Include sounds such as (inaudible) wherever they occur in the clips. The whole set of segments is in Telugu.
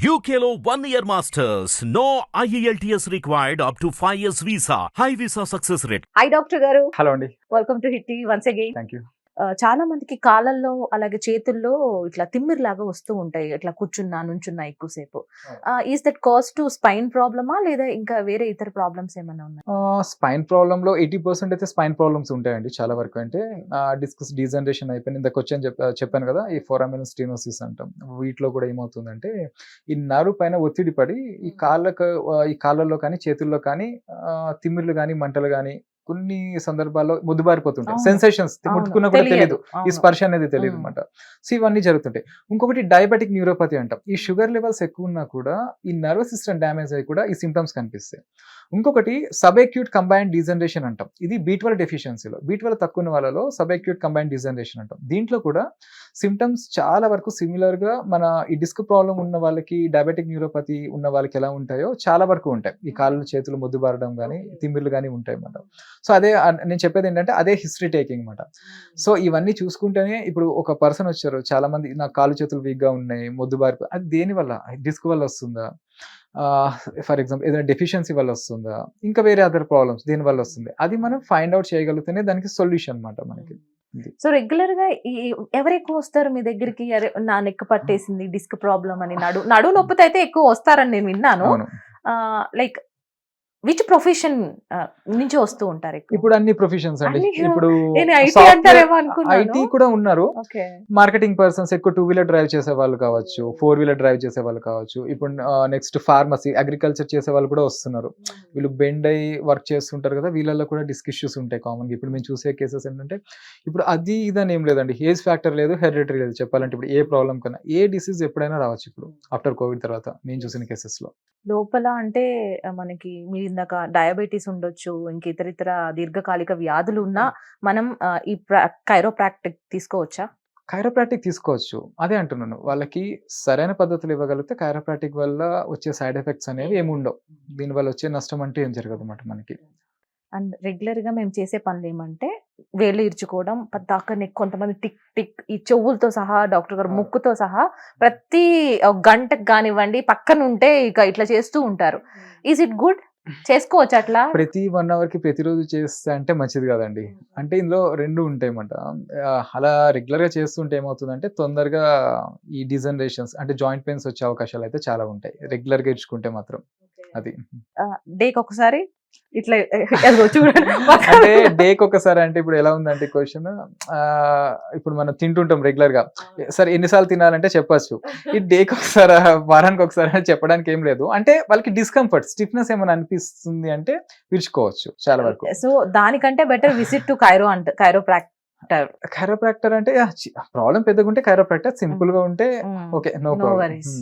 One year masters. No E IELTS required up to 5 years visa. High visa success rate. Hi doctor గారు హలో అండి welcome to hit once again thank you చాలా మందికి కాళ్ళల్లో అలాగే చేతుల్లో ఇట్లా తిమ్మిరి లాగా వస్తూ ఉంటాయి. ఇట్లా కూర్చున్నా నుంచున్నా ఎక్కువసేపు. Is that cause to spine ప్రాబ్లమా లేదా ఇంకా వేరే ఇతర ప్రాబ్లమ్స్ ఏమైనా ఉన్నాయి? స్పైన్ ప్రాబ్లమ్లో ఎయిటీ పర్సెంట్ అయితే స్పైన్ ప్రాబ్లమ్స్ ఉంటాయండి చాలా వరకు అంటే. డిస్కస్ డీజనరేషన్ అయిపోయింది. ఇందాక వచ్చి చెప్పాను కదా ఈ ఫోరామిన్ స్టీనోసిస్ అంటాం. వీటిలో కూడా ఏమవుతుందంటే ఈ నరు పైన ఒత్తిడి పడి ఈ కాళ్ళకు ఈ కాళ్ళల్లో కానీ చేతుల్లో కానీ తిమ్మిర్లు కానీ మంటలు కానీ కొన్ని సందర్భాల్లో ముద్దుబారిపోతుంటాయి. సెన్సేషన్స్ ముట్టుకున్నా కూడా తెలియదు. ఈ. స్పర్శ అనేది తెలియదు. అనమాట సో ఇవన్నీ జరుగుతుంటాయి. ఇంకొకటి డయాబెటిక్ న్యూరోపతి అంటాం. ఈ షుగర్ లెవెల్స్ ఎక్కువ ఉన్నా కూడా ఈ నర్వస్ సిస్టమ్ డ్యామేజ్ అయ్యి కూడా ఈ సిమ్టమ్స్ కనిపిస్తాయి. ఇంకొకటి సబ్ అక్యూట్ కంబైన్ డీజనరేషన్ అంటాం. ఇది బీట్వల్ డెఫిషియన్సీలో బీట్వల్ తక్కువ ఉన్న వాళ్ళలో సబ్ అక్యూట్ కంబైన్ డీజనరేషన్ అంటాం. దీంట్లో కూడా సిమ్టమ్స్ చాలా వరకు సిమిలర్గా మన ఈ డిస్క్ ప్రాబ్లం ఉన్న వాళ్ళకి డయాబెటిక్ న్యూరోపతి ఉన్న వాళ్ళకి ఎలా ఉంటాయో చాలా వరకు ఉంటాయి. ఈ కాళ్ళు చేతులు మొద్దుబారడం కానీ తిమ్మిర్లు కానీ ఉంటాయి అన్నమాట. సో అదే నేను చెప్పేది ఏంటంటే అదే హిస్టరీ టేకింగ్ అనమాట సో ఇవన్నీ చూసుకుంటేనే ఇప్పుడు ఒక పర్సన్ వచ్చారు చాలా మంది నాకు కాలు చేతులు వీక్గా ఉన్నాయి మొద్దుబారి అది దేని వల్ల? డిస్క్ వల్ల వస్తుందా? ఫర్ ఎగ్జాంపుల్ ఏదైనా డెఫిషియన్సీ వల్ల వస్తుందా? ఇంకా వేరే అదర్ ప్రాబ్లమ్స్ దేని వల్ల వస్తుంది. అది మనం ఫైండ్ అవుట్ చేయగలిగితేనే దానికి సొల్యూషన్ అన్నమాట మనకి. సో రెగ్యులర్గా ఈ- ఎవరు ఎక్కువ వస్తారు మీ దగ్గరికి? అరే నా నెక్ పట్టేసింది డిస్క్ ప్రాబ్లం అని నడు నడు నొప్పితో అయితే ఎక్కువ వస్తారని నేను విన్నాను. లైక్ విచ్ ప్రొఫెషన్ నుంచి వస్తూ ఉంటారు ఇప్పుడు అన్ని ప్రొఫెషన్స్ అండి. ఇప్పుడు ఐటీ కూడా ఉన్నారు. మార్కెటింగ్ పర్సన్స్ ఎక్కువ టూ వీలర్ డ్రైవ్ చేసే వాళ్ళు కావచ్చు ఫోర్ వీలర్ డ్రైవ్ చేసే వాళ్ళు కావచ్చు. ఇప్పుడు నెక్స్ట్ ఫార్మసీ అగ్రికల్చర్ చేసే వాళ్ళు కూడా వస్తున్నారు. వీళ్ళు బెండ్ అయ్యి వర్క్ చేస్తుంటారు కదా వీళ్ళల్లో కూడా డిస్క్ ఇష్యూస్ ఉంటాయి కామన్గా ఇప్పుడు మేము చూసే కేసెస్ ఏంటంటే ఇప్పుడు అది ఇదని ఏం లేదండి. ఏజ్ ఫ్యాక్టర్ లేదు హెరిడిటరీ లేదు. చెప్పాలంటే ఇప్పుడు ఏ ప్రాబ్లం కన్నా ఏ డిసీజ్ ఎప్పుడైనా రావచ్చు ఇప్పుడు ఆఫ్టర్ కోవిడ్ తర్వాత నేను చూసిన కేసెస్లో. లోపల అంటే మనకి మీరు ఇందాక డయాబెటీస్ ఉండొచ్చు ఇంక ఇతర ఇతర దీర్ఘకాలిక వ్యాధులు ఉన్నా మనం ఈ కైరోప్రాక్టిక్ తీసుకోవచ్చా? కైరోప్రాటిక్ తీసుకోవచ్చు. అదే అంటున్నాను. వాళ్ళకి సరైన పద్ధతులు ఇవ్వగలిగితే కైరోప్రాటిక్ వల్ల వచ్చే సైడ్ ఎఫెక్ట్స్ అనేవి ఏమి ఉండవు. దీనివల్ల వచ్చే నష్టం అంటే ఏం జరగదు అన్నమాట మనకి. అండ్ రెగ్యులర్గా మేము చేసే పనులు ఏమంటే వేళ్ళు ఇరుచుకోవడం నెక్ కొంతమంది టిక్ టిక్ ఈ చెవులతో సహా డాక్టర్ గారు. ముక్కుతో సహా ప్రతి గంటకు కానివ్వండి పక్కన ఉంటే ఇక ఇట్లా చేస్తూ ఉంటారు. ఈజ్ ఇట్ గుడ్ చేసుకోవచ్చు అట్లా? ప్రతి వన్ అవర్కి ప్రతిరోజు చేస్తే అంటే మంచిది కాదండి. అంటే ఇందులో రెండు ఉంటాయి అన్నమాట ఆ, అలా రెగ్యులర్గా చేస్తుంటే ఏమవుతుందంటే తొందరగా ఈ డిజనరేషన్స్ అంటే జాయింట్ పెయిన్స్ వచ్చే అవకాశాలు అయితే చాలా ఉంటాయి. రెగ్యులర్గా ఇచ్చుకుంటే మాత్రం అది. డేకి ఒకసారి ఇట్లా (laughs) అంటే డేకి ఒకసారి అంటే ఇప్పుడు ఎలా ఉందంటే క్వశ్చన్ ఇప్పుడు మనం తింటుంటాం రెగ్యులర్గా. సరే ఎన్నిసార్లు తినాలంటే చెప్పొచ్చు. ఈ డేకి ఒకసారి వారానికి ఒకసారి చెప్పడానికి ఏం లేదు. అంటే వాళ్ళకి డిస్కంఫర్ట్ స్టిఫ్నెస్ ఏమైనా అనిపిస్తుంది అంటే విరుచుకోవచ్చు చాలా వరకు. సో దానికంటే బెటర్ విజిట్ టు కైరో అంట కైరోప్రాక్టర్ కైరోప్రాక్టర్ అంటే ప్రాబ్లం పెద్దగా ఉంటే కైరోప్రాక్టర్ సింపుల్గా ఉంటే okay no no problem worries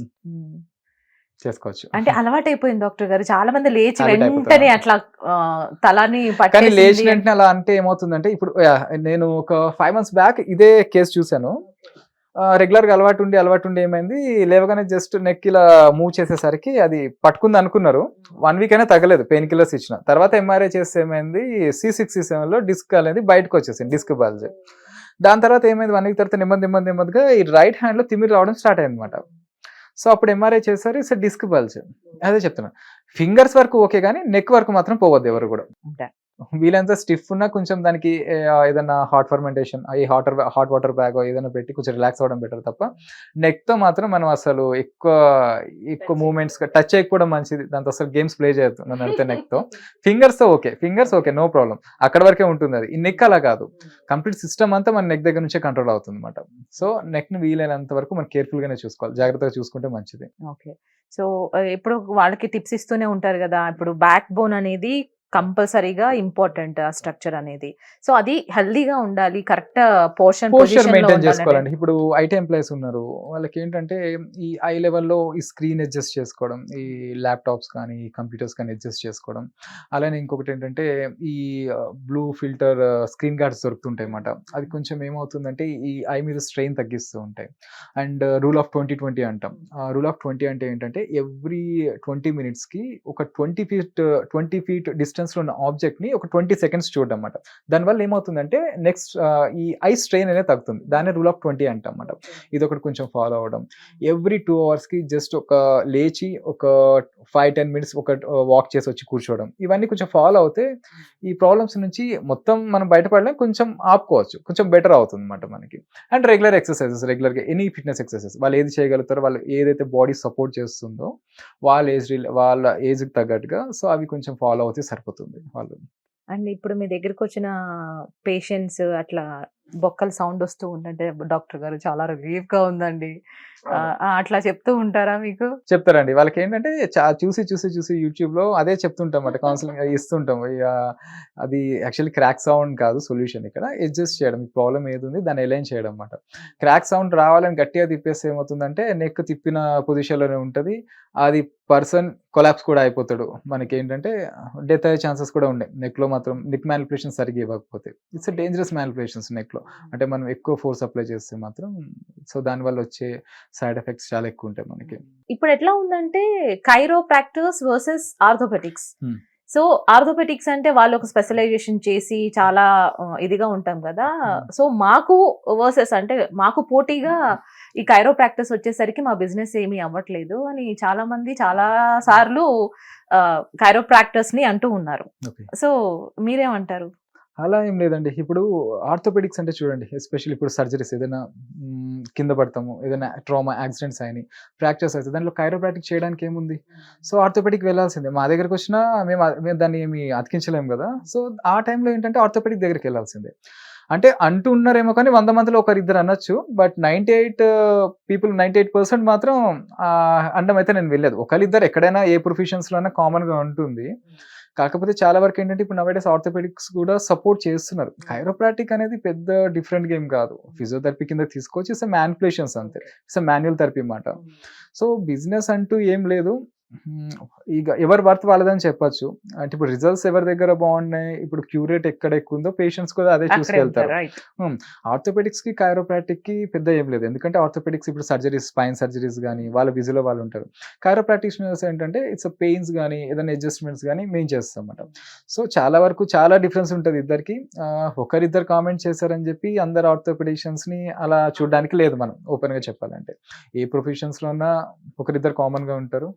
చేసుకోవచ్చు. అంటే (laughs) అలవాటు అయిపోయింది డాక్టర్ గారు. చాలా మంది లేచి. వెంటనే అట్లా తలాని కానీ లేచిన వెంటనే అలా అంటే ఏమవుతుందంటే ఇప్పుడు నేను ఒక ఫైవ్ మంత్స్ బ్యాక్ ఇదే కేసు చూశాను. రెగ్యులర్గా అలవాటు ఉండి అలవాటు ఉండి ఏమైంది? లేవగానే జస్ట్ నెక్ ఇలా మూవ్ చేసేసరికి అది పట్టుకుంది అనుకున్నారు. వన్ వీక్ అయినా తగ్గలేదు పెయిన్ కిల్లర్స్ ఇచ్చిన. తర్వాత ఎంఆర్ఐ చేస్తే ఏమైంది? సి సిక్స్ సి సెవెన్లో డిస్క్ అనేది బయటకు వచ్చేసింది డిస్క్ బాల్జ్ దాని తర్వాత ఏమైంది? వన్ వీక్ తర్వాత నెమ్మది నెమ్మది నెమ్మదిగా ఈ రైట్ హ్యాండ్లో తిమ్మిరి రావడం స్టార్ట్ అయింది అనమాట సో అప్పుడు ఎంఆర్ఐ చేశారు. ఇట్స్ డిస్క్ బల్జ్ అదే చెప్తున్నాను ఫింగర్స్ వరకు ఓకే కానీ నెక్ వరకు మాత్రం పోవద్దు ఎవరు కూడా. వీలంత స్టిఫ్ ఉన్నా కొంచెం దానికి ఏదైనా హాట్ ఫర్మెంటేషన్ ఈ హాటర్ హాట్ వాటర్ బ్యాగ్ ఏదైనా పెట్టి కొంచెం రిలాక్స్ అవ్వడం బెటర్ తప్ప నెక్తో మాత్రం మనం అసలు ఎక్కువ ఎక్కువ మూమెంట్స్ టచ్ చేయకపోవడం మంచిది. దాంతో అసలు గేమ్స్ ప్లే చేయొద్దు నన్ను అడిగితే నెక్తో. (laughs) ఫింగర్స్తో okay. Fingers okay no problem అక్కడ వరకే ఉంటుంది అది. ఈ నెక్ అలా కాదు. కంప్లీట్ సిస్టమ్ అంతా మన నెక్ దగ్గర నుంచే కంట్రోల్ అవుతుంది అనమాట సో నెక్ని వీలైనంత వరకు మనం కేర్ఫుల్ గానే చూసుకోవాలి. జాగ్రత్తగా చూసుకుంటే మంచిది. ఓకే సో ఎప్పుడు వాళ్ళకి టిప్స్ ఇస్తూనే ఉంటారు కదా. ఇప్పుడు బ్యాక్ బోన్ అనేది కంపల్సరీగా ఇంపార్టెంట్ ఆ స్ట్రక్చర్ అనేది. సో అది హెల్దీగా ఉండాలి కరెక్ట్ పోర్షన్ పోస్చర్ మెయింటైన్ చేసుకోవాలండి. ఇప్పుడు ఐటీ ఎంప్లాయీస్ ఉన్నారు. వాళ్ళకి ఏంటంటే ఈ ఐ లెవెల్లో ఈ స్క్రీన్ అడ్జస్ట్ చేసుకోవడం ఈ ల్యాప్టాప్స్ కానీ కంప్యూటర్స్ కానీ అడ్జస్ట్ చేసుకోవడం. అలానే ఇంకొకటి ఏంటంటే ఈ బ్లూ ఫిల్టర్ స్క్రీన్ గార్డ్స్ దొరుకుతుంటాయి అన్నమాట. అది కొంచెం ఏమవుతుందంటే ఈ ఐ మీద స్ట్రెయిన్ తగ్గిస్తూ ఉంటాయి. And rule of twenty twenty అంటాం. రూల్ ఆఫ్ ట్వంటీ అంటే ఏంటంటే ఎవ్రీ ట్వంటీ మినిట్స్కి ఒక twenty feet twenty feet distance డిస్టెన్స్లో ఉన్న ఆబ్జెక్ట్ని ఒక ట్వంటీ సెకండ్స్ చూడడం అన్నమాట దానివల్ల ఏమవుతుందంటే నెక్స్ట్ ఈ ఐ స్ట్రెయిన్ అనేది తగ్గుతుంది. దాన్ని రూల్ ఆఫ్ ట్వంటీ అంటాం అన్నమాట ఇది ఒకటి కొంచెం ఫాలో అవ్వడం ఎవ్రీ టూ అవర్స్కి జస్ట్ ఒక లేచి ఒక ఫైవ్ టెన్ మినిట్స్ ఒక వాక్ చేసి వచ్చి కూర్చోవడం. ఇవన్నీ కొంచెం ఫాలో అవుతే ఈ ప్రాబ్లమ్స్ నుంచి మొత్తం మనం బయటపడడం కొంచెం ఆపుకోవచ్చు. కొంచెం బెటర్ అవుతుంది అనమాట మనకి. అండ్ రెగ్యులర్ ఎక్సర్సైజెస్ రెగ్యులర్గా ఎనీ ఫిట్నెస్ ఎక్సర్సైజెస్. వాళ్ళు ఏది చేయగలుగుతారో వాళ్ళు ఏదైతే బాడీ సపోర్ట్ చేస్తుందో వాళ్ళ ఏజ్ వాళ్ళ ఏజ్కి తగ్గట్టుగా సో అవి కొంచెం ఫాలో అవుతే సరిపోతుంది. వాళ్ళు అండ్ ఇప్పుడు మీ దగ్గరకు వచ్చిన పేషెంట్స్ అట్లా బొక్కల సౌండ్ వస్తూ ఉందంటే డాక్టర్ గారు చాలా రిలీఫ్గా ఉందండి అట్లా చెప్తూ ఉంటారా మీకు? చెప్తారండి. వాళ్ళకి ఏంటంటే చూసి చూసి చూసి యూట్యూబ్లో అదే చెప్తుంటాం అన్నమాట కౌన్సిలింగ్ (laughs) ఇస్తుంటాం. అది యాక్చువల్లీ క్రాక్ సౌండ్ కాదు సొల్యూషన్ ఇక్కడ. అడ్జస్ట్ చేయడం. ప్రాబ్లం ఏది ఉంది దాన్ని ఎలైన్ చేయడం అన్నమాట క్రాక్ సౌండ్ రావాలని గట్టిగా తిప్పేస్తే ఏమవుతుందంటే నెక్ తిప్పిన పొజిషన్లోనే ఉంటది. అది పర్సన్ కొలాప్స్ కూడా అయిపోతాడు. మనకి ఏంటంటే డెత్ అయ్యే ఛాన్సెస్ కూడా ఉన్నాయి. నెక్లో మాత్రం నెక్ మ్యానిపులేషన్ సరిగ్గా ఇవ్వకపోతే. ఇట్స్ డేంజరస్ మ్యానిపులేషన్స్ నెక్ లో. అంటే మనం ఎక్కువ ఫోర్స్ అప్లై చేస్తే మాత్రం సో దానివల్ల వచ్చే సైడ్ ఎఫెక్ట్స్ చాలా ఎక్కువ ఉంటాయి మనకి. ఇప్పుడు ఎట్లా ఉందంటే chiro practice versus orthopaedics. So orthopaedics అంటే వాళ్ళు ఒక స్పెషలైజేషన్ చేసి చాలా ఇదిగా ఉంటాం కదా. సో మాకు వర్సెస్ అంటే మాకు పోటీగా ఈ కైరో ప్రాక్టీస్ వచ్చేసరికి మా బిజినెస్ ఏమీ అవ్వట్లేదు అని చాలా మంది చాలా సార్లు కైరో ప్రాక్టీస్ని అంటూ ఉన్నారు. సో మీరేమంటారు? అలా ఏం లేదండి. ఇప్పుడు ఆర్థోపెడిక్స్ అంటే చూడండి ఎస్పెషల్లీ ఇప్పుడు సర్జరీస్ ఏదైనా కింద పడతాము ఏదైనా ట్రామా యాక్సిడెంట్స్ అయినాయి ఫ్రాక్చర్స్ అయితే దాంట్లో కైరోప్రాటిక్ చేయడానికి ఏముంది? సో ఆర్థోపెడిక్ వెళ్ళాల్సిందే. మా దగ్గరకు వచ్చినా మేము మేము దాన్ని ఏమి అతికించలేము కదా. సో ఆ టైంలో ఏంటంటే ఆర్థోపెడిక్ దగ్గరికి వెళ్ళాల్సిందే. అంటే అంటూ ఉన్నారేమో కానీ వంద మందిలో ఒకరు ఇద్దరు అనొచ్చు but ninety eight people ninety eight percent మాత్రం ఆ, అండం అయితే నేను వెళ్ళలేదు. ఒకరిద్దరు ఎక్కడైనా ఏ ప్రొఫెషన్స్లో అయినా కామన్గా ఉంటుంది. కాకపోతే చాలా వరకు ఏంటంటే ఇప్పుడు నవేడేస్ ఆర్థోపెడిక్స్ కూడా సపోర్ట్ చేస్తున్నారు. కైరోప్రాటిక్ అనేది పెద్ద డిఫరెంట్ గేమ్ కాదు. ఫిజియోథెరపీ కింద తీసుకోవచ్చు ఇట్స్ మ్యానిపులేషన్స్ అంతే. ఇట్స్ మాన్యువల్ థెరపీ అన్నమాట. సో బిజినెస్ అంటూ ఏం లేదు. ఇక ఎవరి వర్త్ వాళ్ళదని చెప్పొచ్చు. అంటే ఇప్పుడు రిజల్ట్స్ ఎవరి దగ్గర బాగున్నాయి? ఇప్పుడు క్యూరేట్ ఎక్కడ ఎక్కువ ఉందో పేషెంట్స్ కూడా అదే చూసుకెళ్తారు. ఆర్థోపెడిక్స్కి కైరోప్రాటిక్కి పెద్ద ఏం లేదు. ఎందుకంటే ఆర్థోపెడిక్స్ ఇప్పుడు సర్జరీస్ స్పైన్ సర్జరీస్ కానీ వాళ్ళ బిజీలో వాళ్ళు ఉంటారు. కైరోప్రాక్టిషనర్స్ ఏంటంటే ఇట్స్ పెయిన్స్ కానీ ఏదైనా అడ్జస్ట్మెంట్స్ కానీ మేము చేస్తాం అన్నమాట సో చాలా వరకు చాలా డిఫరెన్స్ ఉంటుంది ఇద్దరికి. ఒకరిద్దరు కామెంట్ చేశారని చెప్పి అందరు ఆర్థోపెడిషియన్స్ని అలా చూడడానికి లేదు మనం ఓపెన్గా చెప్పాలంటే. ఏ ప్రొఫెషన్స్లో ఉన్నా ఒకరిద్దరు కామన్గా ఉంటారు.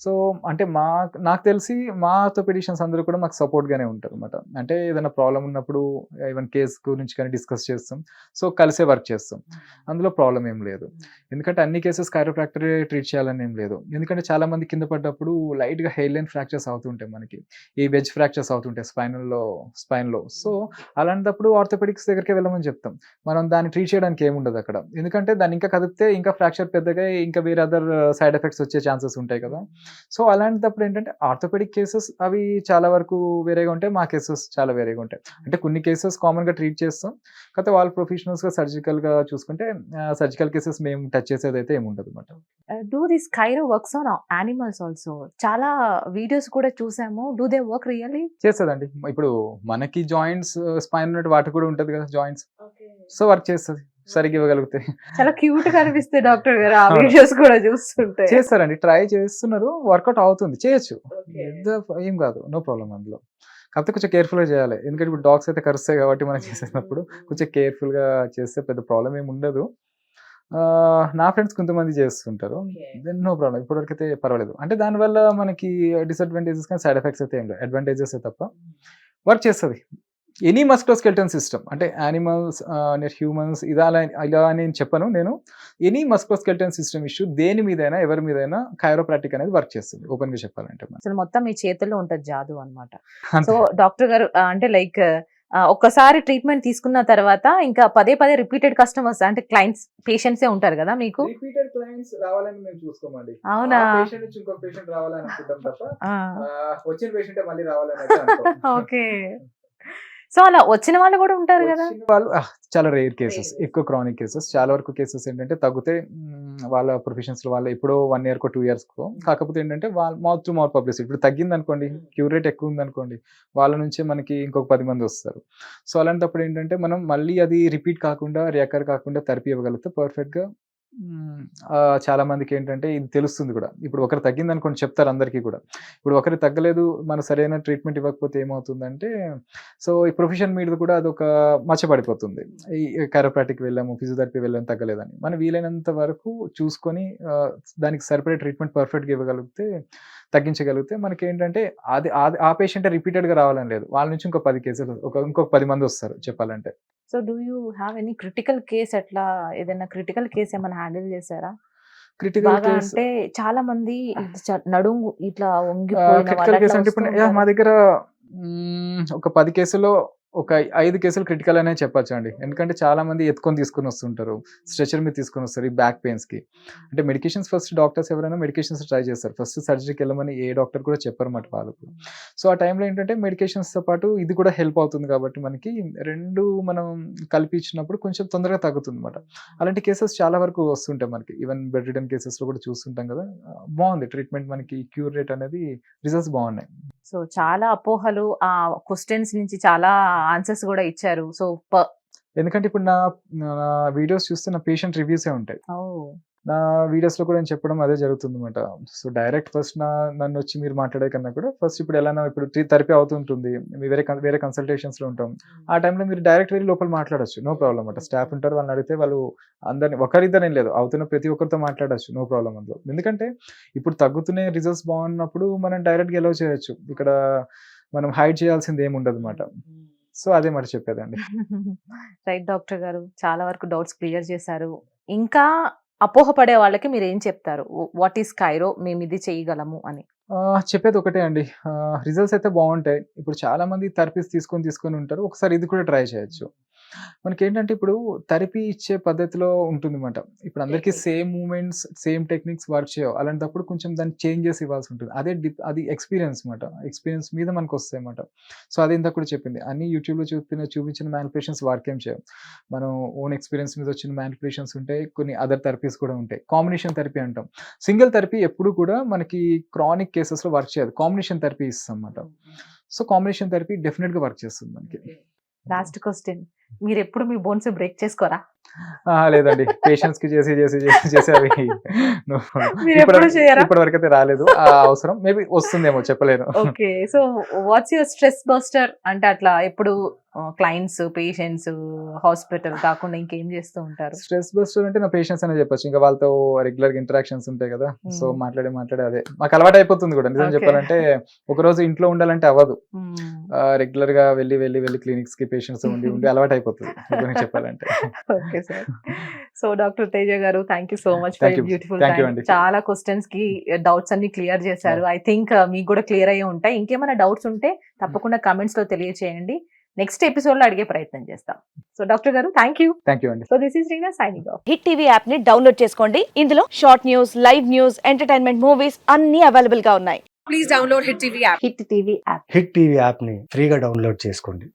సో అంటే మా నాకు తెలిసి మా ఆర్థోపెడిషియన్స్ అందరూ కూడా మాకు సపోర్ట్ గానే ఉంటారు అనమాట అంటే ఏదైనా ప్రాబ్లం ఉన్నప్పుడు ఈవెన్ కేస్ గురించి కానీ డిస్కస్ చేస్తాం. సో కలిసే వర్క్ చేస్తాం. అందులో ప్రాబ్లం ఏం లేదు. ఎందుకంటే అన్ని కేసెస్ కైరోప్రాక్టరే ట్రీట్ చేయాలని ఏం లేదు. ఎందుకంటే చాలా మంది కింద పడ్డప్పుడు లైట్గా హెయిర్ లైన్ ఫ్రాక్చర్స్ అవుతుంటాయి మనకి. ఈ వెజ్ ఫ్రాక్చర్స్ అవుతుంటాయి స్పైనల్లో స్పైన్లో సో అలాంటప్పుడు ఆర్థోపెడిక్స్ దగ్గరికి వెళ్ళమని చెప్తాం. మనం దాన్ని ట్రీట్ చేయడానికి ఏముండదు అక్కడ. ఎందుకంటే దాన్ని ఇంకా కదిపితే ఇంకా ఫ్రాక్చర్ పెద్దగా ఇంకా వేరే అదర్ సైడ్ ఎఫెక్ట్స్ వచ్చే ఛాన్సెస్ ఉంటాయి కదా. సో అలాంటప్పుడు ఏంటంటే ఆర్థోపెడిక్ కేసెస్ అవి చాలా వరకు వేరేగా ఉంటాయి. మా కేసెస్ చాలా వేరేగా ఉంటాయి. అంటే కొన్ని కేసెస్ కామన్గా ట్రీట్ చేస్తాం. కాకపోతే వాళ్ళు ప్రొఫెషనల్స్గా సర్జికల్గా చూసుకుంటే సర్జికల్ కేసెస్ మేము టచ్ చేసేది అయితే ఏమి ఉండదు అనమాట do this chiro works on animals also చాలా వీడియోస్ కూడా చూసాము. డూ దే వర్క్ రియల్లీ చేస్తుందండి. ఇప్పుడు మనకి జాయింట్స్ స్పైన్ ఉన్నట్టు వాటికి కూడా ఉంటది కదా జాయింట్స్. సో వర్క్ చేస్తుంది. సరిగ్గా ఇవ్వగలిగితే చాలా క్యూట్గా అనిపిస్తాయి డాక్టర్ గారు. ఆ. (laughs) వీడియోస్ కూడా చూస్తుంటే. చేస్తారండి. ట్రై చేస్తున్నారు. వర్కౌట్ అవుతుంది. చేయొచ్చు. ఏం కాదు. నో ప్రాబ్లం అందులో. కాకపోతే కొంచెం కేర్ఫుల్గా చేయాలి. ఎందుకంటే ఇప్పుడు డాగ్స్ అయితే కరుస్తాయి కాబట్టి మనం చేసేటప్పుడు కొంచెం కేర్ఫుల్గా చేస్తే పెద్ద ప్రాబ్లం ఏమి ఉండదు. నా ఫ్రెండ్స్ కొంతమంది చేస్తుంటారు. దెన్ నో ప్రాబ్లం ఇప్పటివరకు అయితే పర్వాలేదు. అంటే దానివల్ల మనకి డిసడ్వాంటేజెస్ కానీ సైడ్ ఎఫెక్ట్స్ అయితే ఏం లేదు అడ్వాంటేజెస్ తప్ప వర్క్ చేస్తుంది. ఎనీ మస్క్రోస్కెల్టన్ సిస్టమ్ అంటే యానిమల్స్ హ్యూమన్స్ ఇలా ఇలా నేను చెప్పను నేను ఎనీ మస్క్రోస్కెల్టన్ సిస్టమ్ ఇష్యూ దేని మీదైనా ఎవరి మీదైనా కైరోప్రాటిక్ అనేది వర్క్ చేస్తుంది ఓపెన్గా చెప్పాలంటే. అసలు మొత్తం మీ చేతుల్లో ఉంటది జాదు అన్నమాట అంతే. సో డాక్టర్ గారు అంటే లైక్ ఒక్కసారి ట్రీట్మెంట్ తీసుకున్న తర్వాత ఇంకా పదే పదే రిపీటెడ్ కస్టమర్స్ అంటే క్లయింట్స్ పేషెంట్స్ ఉంటారు కదా మీకు రిపీటెడ్ క్లయింట్స్ రావాలని మేము చూసుకోమండి అవునా? పేషెంట్ నుంచి ఇంకొక పేషెంట్ రావాలని అనుకుంటాం తప్ప వచ్చిన పేషెంట్ మళ్ళీ రావాలని. (laughs) ఓకే సో అలా వచ్చిన వాళ్ళు కూడా ఉంటారు కదా. వాళ్ళు చాలా రేర్ కేసెస్ ఎక్కువ క్రానిక్ కేసెస్ చాలా వరకు కేసెస్ ఏంటంటే తగ్గితే వాళ్ళ ప్రొఫెషన్స్ వాళ్ళు ఎప్పుడో వన్ ఇయర్ కో టూ ఇయర్స్ కో కాకపోతే ఏంటంటే వాళ్ళ మౌత్ టు మౌత్ పబ్లిసిటీ ఇప్పుడు తగ్గింది అనుకోండి క్యూర్ రేట్ ఎక్కువ ఉంది అనుకోండి వాళ్ళ నుంచే మనకి ఇంకొక పది మంది వస్తారు. సో అలాంటప్పుడు ఏంటంటే మనం మళ్ళీ అది రిపీట్ కాకుండా రియాకర్ కాకుండా థెరపీ ఇవ్వగలిగితే పర్ఫెక్ట్గా మ్మ్. ఆ, చాలా మందికి ఏంటంటే ఇది తెలుస్తుంది కూడా. ఇప్పుడు ఒకరు తగ్గింది అనుకోండి చెప్తారు అందరికీ కూడా. ఇప్పుడు ఒకరు తగ్గలేదు మన సరైన ట్రీట్మెంట్ ఇవ్వకపోతే ఏమవుతుందంటే సో ఈ ప్రొఫెషన్ మీద కూడా అదొక మచ్చపడిపోతుంది. ఈ కైరోప్రాటిక్ వెళ్ళాము ఫిజియోథెరపీ వెళ్ళాము తగ్గలేదని. మనం వీలైనంత వరకు చూసుకొని దానికి సరిపడే ట్రీట్మెంట్ పర్ఫెక్ట్గా ఇవ్వగలిగితే తగ్గించగలిగితే మనకి ఏంటంటే అది ఆ పేషెంట్ రిపీటెడ్గా రావాలని లేదు. వాళ్ళ నుంచి ఇంకో పది కేసులు ఒక ఇంకొక పది మంది వస్తారు చెప్పాలంటే. So do you have any critical case అట్లా ఏదైనా క్రిటికల్ కేస్ ఏమైనా హ్యాండిల్ చేశారా? క్రిటికల్ కేసు అంటే చాలా మంది నడుము ఇట్లా క్రిటికల్ కేసు అంటే ఇప్పుడు మా. దగ్గర ఒక పది కేసుల్లో ఒక ఐదు కేసులు క్రిటికల్ అనే చెప్పచ్చు అండి. ఎందుకంటే చాలా మంది ఎత్తుకొని తీసుకొని వస్తుంటారు. స్ట్రెచర్ మీద తీసుకొని వస్తారు ఈ బ్యాక్ పెయిన్స్కి అంటే మెడికేషన్స్ ఫస్ట్ డాక్టర్స్ ఎవరైనా మెడికేషన్స్ ట్రై చేస్తారు. ఫస్ట్ సర్జరీకి వెళ్ళమని ఏ డాక్టర్ కూడా చెప్పరు మాట వాళ్ళకు సో ఆ టైంలో ఏంటంటే మెడికేషన్స్తో తో పాటు ఇది కూడా హెల్ప్ అవుతుంది కాబట్టి మనకి రెండు మనం కలిపి ఇచ్చినప్పుడు కొంచెం తొందరగా తగ్గుతుంది అనమాట అలాంటి కేసెస్ చాలా వరకు వస్తుంటాయి మనకి. ఈవెన్ బెడ్ రిటర్న్ కేసెస్లో కూడా చూస్తుంటాం కదా. బాగుంది. ట్రీట్మెంట్ మనకి క్యూర్ రేట్ అనేది రిజల్ట్స్ బాగున్నాయి. సో చాలా అపోహలు ఆ క్వశ్చన్స్ నుంచి చాలా ఆన్సర్స్ కూడా ఇచ్చారు. సో ఎందుకంటే ఇప్పుడు నా వీడియోస్ చూస్తే నా పేషెంట్ రివ్యూసే ఉంటాయి. నా వీడియోస్లో కూడా నేను చెప్పడం అదే జరుగుతుంది అనమాట సో డైరెక్ట్ ఫస్ట్ నా నన్ను వచ్చి మీరు మాట్లాడే కన్నా కూడా ఫస్ట్ ఇప్పుడు ఎలా ఇప్పుడు థెరపీ అవుతుంటుంది. వేరే వేరే కన్సల్టేషన్స్లో ఉంటాం. ఆ టైంలో మీరు డైరెక్ట్ వెళ్ళి లోపల మాట్లాడొచ్చు. నో ప్రాబ్లం అనమాట స్టాఫ్ ఉంటారు వాళ్ళని అడిగితే వాళ్ళు అందరిని ఒకరిద్దరు ఏం లేదు. అవుతున్న ప్రతి ఒక్కరితో మాట్లాడొచ్చు. నో ప్రాబ్లం అందులో. ఎందుకంటే ఇప్పుడు తగ్గుతున్న రిజల్ట్స్ బాగున్నప్పుడు మనం డైరెక్ట్ గెలవ చేయొచ్చు. ఇక్కడ మనం హైడ్ చేయాల్సింది ఏమి ఉండదు అనమాట సో అదే మరి చెప్పేదండి. (laughs) రైట్ డాక్టర్ గారు. చాలా వరకు డౌట్స్ క్లియర్ చేశారు. ఇంకా అపోహపడే వాళ్ళకి మీరు ఏం చెప్తారు వాట్ ఈస్ కైరో? మేము ఇది చేయగలము అని. చెప్పేది ఒకటే అండి. రిజల్ట్స్ అయితే బాగుంటాయి. ఇప్పుడు చాలా మంది థెరపీస్ తీసుకొని తీసుకొని ఉంటారు. ఒకసారి ఇది కూడా ట్రై చేయొచ్చు. మనకి ఏంటంటే ఇప్పుడు థెరపీ ఇచ్చే పద్ధతిలో ఉంటుంది అనమాట ఇప్పుడు అందరికీ same movements same techniques work చేయవు. అలాంటప్పుడు కొంచెం దాన్ని చేంజ్ చేసి ఇవ్వాల్సి ఉంటుంది. అదే అది ఎక్స్పీరియన్స్ అనమాట ఎక్స్పీరియన్స్ మీద మనకు వస్తాయి అనమాట సో అది ఇంత కూడా చెప్పింది. అన్ని యూట్యూబ్లో చూపిన చూపించిన మ్యానిపులేషన్స్ వర్క్ ఏం చేయవు. మనం ఓన్ ఎక్స్పీరియన్స్ మీద వచ్చిన మ్యానిపులేషన్స్ ఉంటాయి. కొన్ని అదర్ థెరపీస్ కూడా ఉంటాయి. కాంబినేషన్ థెరపీ అంటాం. సింగిల్ థెరపీ ఎప్పుడు కూడా మనకి క్రానిక్ కేసెస్లో వర్క్ చేయదు. కాంబినేషన్ థెరపీ ఇస్తాం అన్నమాట. సో కాంబినేషన్ థెరపీ డెఫినెట్గా వర్క్ చేస్తుంది మనకి. లాస్ట్ క్వశ్చన్ మీరు ఎప్పుడు మీ బోన్స్ బ్రేక్ చేసుకోరా? లేదండి. పేషెంట్స్కి చేసి చేసి చేసి చేసి అవి ఇప్పటి- వరకు అయితే రాలేదు. ఆ అవసరం. మేబీ వస్తుందేమో చెప్పలేను. Okay so what's your stress buster అంటే అట్లా ఎప్పుడు క్లయింట్స్ పేషెంట్స్ హాస్పిటల్ కాకుండా ఇంకేం చేస్తూ ఉంటారు? స్ట్రెస్ బస్టర్ అంటే నా పేషెంట్స్ అనే చెప్పొచ్చు. ఇంకా వాళ్ళతో రెగ్యులర్గా ఇంటరాక్షన్స్ ఉంటాయి కదా. So Hmm. మాట్లాడే మాట్లాడే అదే. మాకు అలవాటు అయిపోతుంది కూడా. నిజం. చెప్పాలంటే ఒక రోజు ఇంట్లో ఉండాలంటే అవ్వదు. రెగ్యులర్గా వెళ్ళి వెళ్ళి వెళ్ళి క్లినిక్స్కి పేషెంట్స్ ఉండి ఉండి (laughs) అలవాటు అయిపోతుంది చెప్పాలంటే. Okay sir. So doctor Teja గారు thank you so much for Thank you. Beautiful. చాలా క్వశ్చన్స్కి డౌట్స్ అన్ని క్లియర్ చేశారు. ఐ థింక్ మీకు కూడా క్లియర్ అయ్యి ఉంటాయి. ఇంకేమైనా డౌట్స్ ఉంటే తప్పకుండా కమెంట్స్లో తెలియచేయండి. నెక్స్ట్ ఎపిసోడ్లో అడిగే ప్రయత్నం చేస్తాం. సో డాక్టర్ గారు థ్యాంక్ యూ థ్యాంక్ యూ అండి. So this is Reena signing off hit TV యాప్ని డౌన్లోడ్ చేసుకోండి. ఇందులో short news live news entertainment movies అన్ని అవైలబుల్గా ఉన్నాయి. Please download hit TV app hit TV app hit TV యాప్ని ఫ్రీగా డౌన్లోడ్ చేసుకోండి.